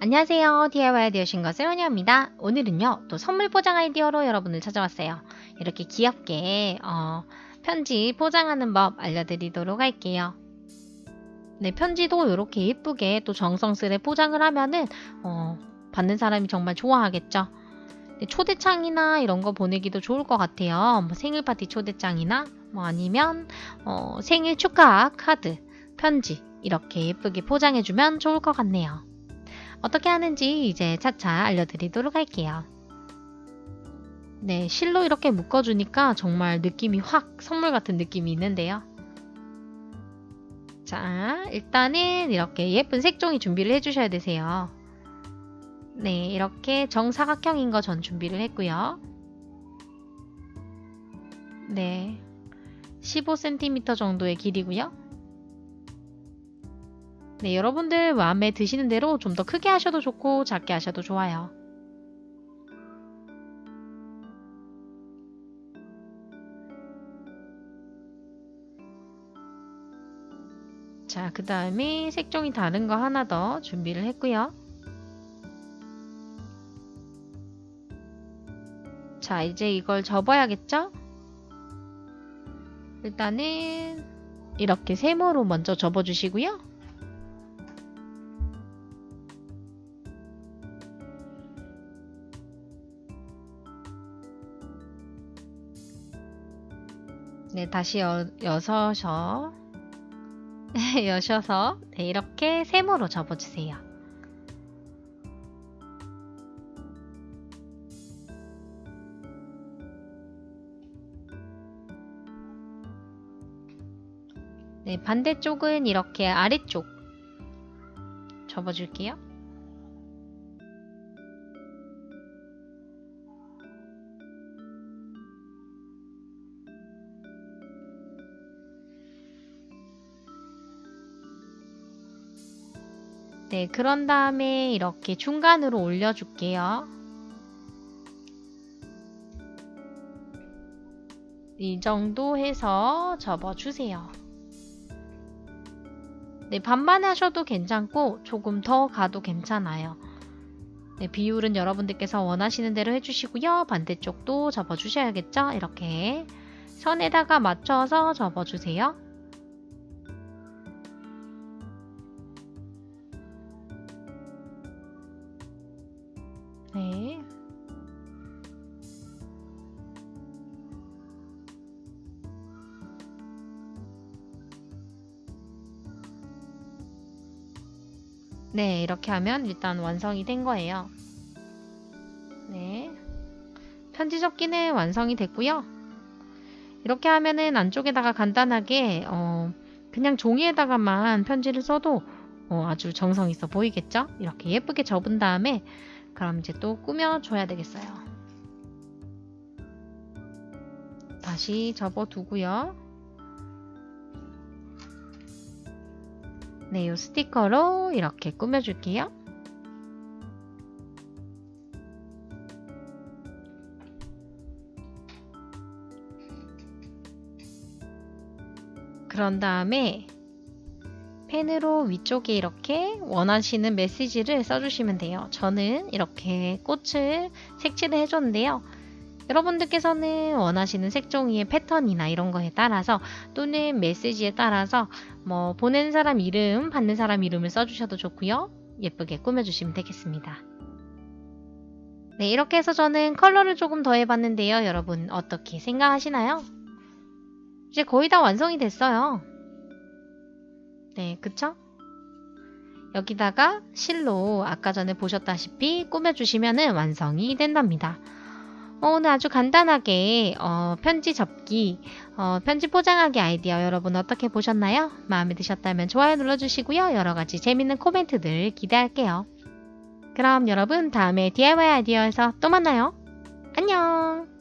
안녕하세요. DIY 아이디어신 것을 환영합니다. 오늘은요, 또 선물 포장 아이디어로 여러분을 찾아왔어요. 이렇게 귀엽게, 어, 편지 포장하는 법 알려드리도록 할게요. 네, 편지도 이렇게 예쁘게 또 정성스레 포장을 하면은, 어, 받는 사람이 정말 좋아하겠죠. 네, 초대장이나 이런 거 보내기도 좋을 것 같아요. 뭐 생일 파티 초대장이나, 뭐 아니면, 어, 생일 축하 카드, 편지, 이렇게 예쁘게 포장해주면 좋을 것 같네요. 어떻게 하는지 이제 차차 알려드리도록 할게요. 네, 실로 이렇게 묶어주니까 정말 느낌이 확 선물 같은 느낌이 있는데요. 자, 일단은 이렇게 예쁜 색종이 준비를 해주셔야 되세요. 네, 이렇게 정사각형인 거 전 준비를 했고요. 네, 15cm 정도의 길이고요. 네, 여러분들 마음에 드시는 대로 좀 더 크게 하셔도 좋고 작게 하셔도 좋아요. 자, 그 다음에 색종이 다른 거 하나 더 준비를 했고요. 자, 이제 이걸 접어야겠죠? 일단은 이렇게 세모로 먼저 접어주시고요. 네, 다시 여, 여서셔 여셔서 네, 이렇게 세모로 접어주세요. 네, 반대쪽은 이렇게 아래쪽 접어줄게요. 네, 그런 다음에 이렇게 중간으로 올려줄게요. 이 정도 해서 접어주세요. 네, 반반 하셔도 괜찮고 조금 더 가도 괜찮아요. 네, 비율은 여러분들께서 원하시는 대로 해주시고요. 반대쪽도 접어주셔야겠죠? 이렇게 선에다가 맞춰서 접어주세요. 네, 이렇게 하면 일단 완성이 된 거예요. 네. 편지 접기는 완성이 됐고요. 이렇게 하면은 안쪽에다가 간단하게 어, 그냥 종이에다가만 편지를 써도 어, 아주 정성 있어 보이겠죠? 이렇게 예쁘게 접은 다음에 그럼 이제 또 꾸며줘야 되겠어요. 다시 접어두고요. 네, 이 스티커로 이렇게 꾸며줄게요. 그런 다음에 펜으로 위쪽에 이렇게 원하시는 메시지를 써주시면 돼요. 저는 이렇게 꽃을 색칠을 해줬는데요. 여러분들께서는 원하시는 색종이의 패턴이나 이런 거에 따라서 또는 메시지에 따라서 뭐 보낸 사람 이름, 받는 사람 이름을 써주셔도 좋고요. 예쁘게 꾸며주시면 되겠습니다. 네, 이렇게 해서 저는 컬러를 조금 더 해봤는데요. 여러분 어떻게 생각하시나요? 이제 거의 다 완성이 됐어요. 네, 그쵸? 여기다가 실로 아까 전에 보셨다시피 꾸며주시면 완성이 된답니다. 어, 오늘 아주 간단하게 어, 편지 접기, 어, 편지 포장하기 아이디어 여러분 어떻게 보셨나요? 마음에 드셨다면 좋아요 눌러주시고요. 여러 가지 재밌는 코멘트들 기대할게요. 그럼 여러분 다음에 DIY 아이디어에서 또 만나요. 안녕!